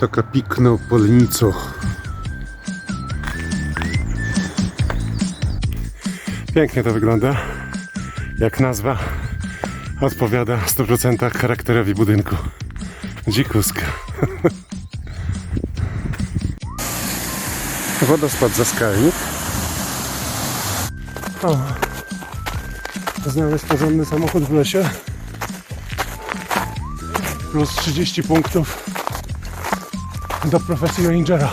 Taka pikno polnico. Pięknie to wygląda. Jak nazwa odpowiada w 100% charakterowi budynku. Dzikuska. Wodospad za skalnik. O. Znaleźć porządny samochód w lesie. Plus 30 punktów do profesji rangera.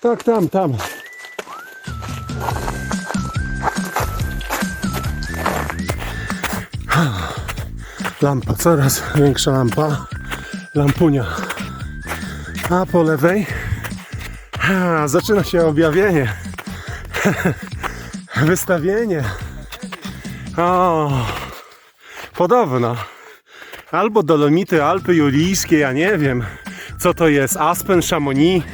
Tak, tam, tam. Lampa, coraz większa lampa. Lampunia. A po lewej zaczyna się objawienie. Wystawienie. O, podobno. Albo Dolomity Alpy Julijskie, ja nie wiem. Co to jest? Aspen, Chamonix?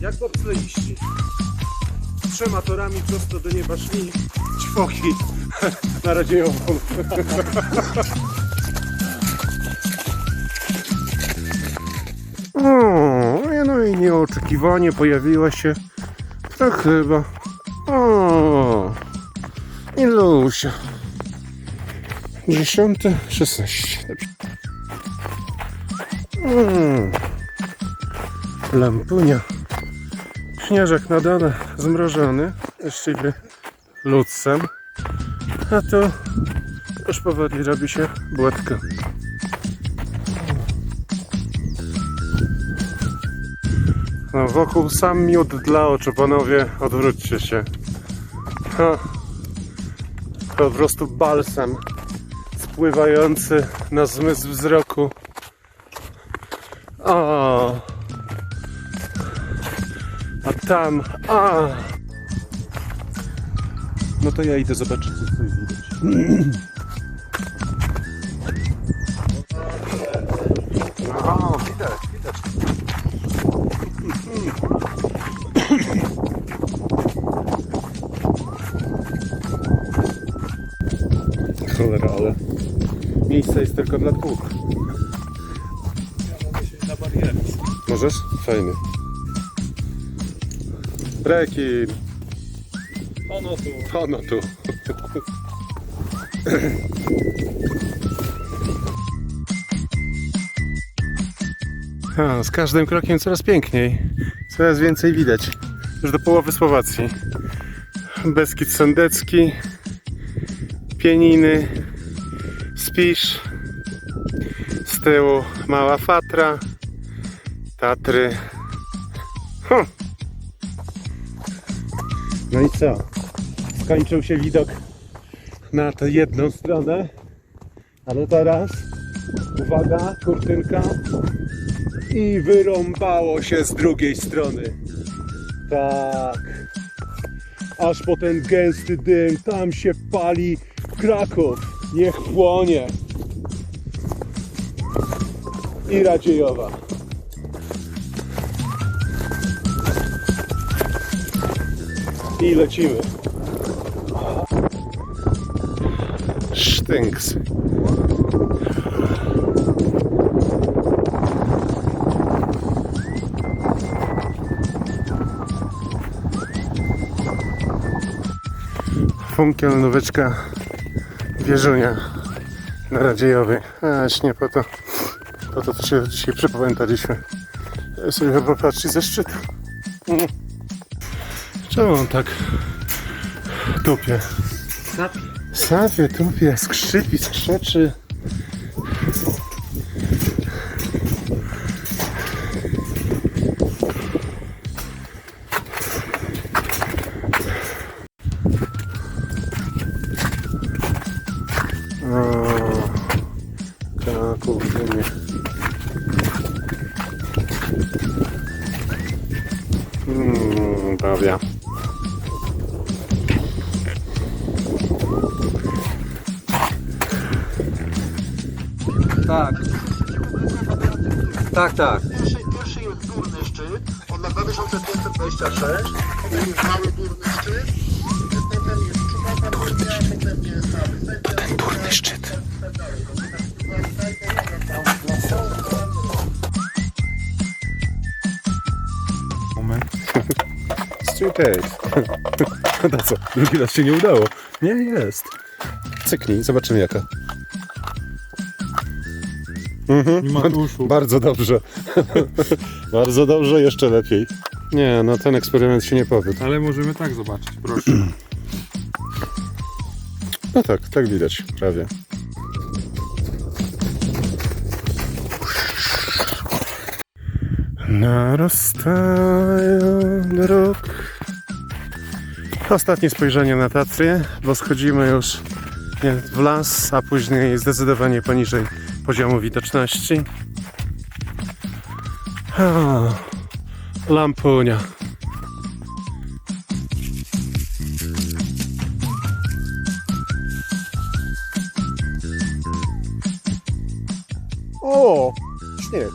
Jak bobsleiści. Trzema torami prosto do nieba szli ćwoki na radziejową. O, no i nieoczekiwanie pojawiła się to chyba. O, Ilusia. Dziesiąte, szesnaście. Dobrze. Mm. Lampunia. Śnieżek na dole zmrożony, właściwie ludcem. A tu już powoli robi się błotko. No, wokół sam miód dla oczu, panowie, odwróćcie się. Ha. Po prostu balsam spływający na zmysł wzroku. O. A tam, a. No to ja idę zobaczyć, co tu widać. O, widać, widać. Cholera, ale miejsce jest tylko dla dwóch. Możesz? Fajny. Rekin. Ono tu. Ono tu. A, z każdym krokiem coraz piękniej. Coraz więcej widać. Już do połowy Słowacji. Beskid Sendecki, Pieniny, Spisz, z tyłu Mała Fatra, Tatry. Hm. No i co? Skończył się widok na tę jedną stronę, ale teraz uwaga, kurtynka i wyrąbało się z drugiej strony. Tak. Aż po ten gęsty dym, tam się pali Kraków. Niech płonie. I Radziejowa. I lecimy. Sztynks. Funkiel nóweczka wieżunia na Radziejowej. Aż nie po to, po to, co się dzisiaj przypamiętaliśmy. Ja sobie chyba patrzy ze szczytu. Czemu on tak tupie? Sapie. Sapie, tupie, skrzypi, skrzeczy. O, Kraków, Tak. Tak, tak. Pierwszy, pierwszy jest górny szczyt, on ma 2526, potem jest mały górny szczyt, potem jest czubata górnia, potem jest wysoka Ten górny szczyt. Straight No to co? Drugi raz się nie udało. Nie, jest. Cyknij, zobaczymy jaka. Mhm. Nie ma uszu. Bardzo dobrze. Bardzo dobrze, jeszcze lepiej. Nie, no ten eksperyment się nie powiódł. Ale możemy tak zobaczyć, proszę. No tak, tak widać, prawie. Narastają rok. Ostatnie spojrzenie na Tatry, bo schodzimy już w las, a później zdecydowanie poniżej poziomu widoczności. Lampunia. O, śnieg.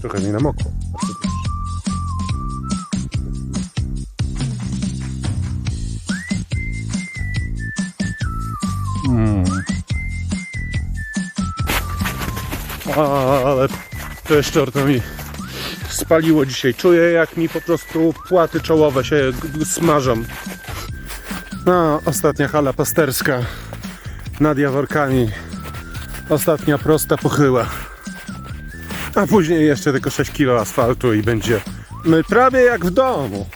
Trochę mi namokło. Ale peszczor to mi spaliło dzisiaj. Czuję jak mi po prostu płaty czołowe się smażą. No, ostatnia hala pasterska nad Jaworkami. Ostatnia prosta pochyła. A później jeszcze tylko 6 kg asfaltu i będzie my prawie jak w domu.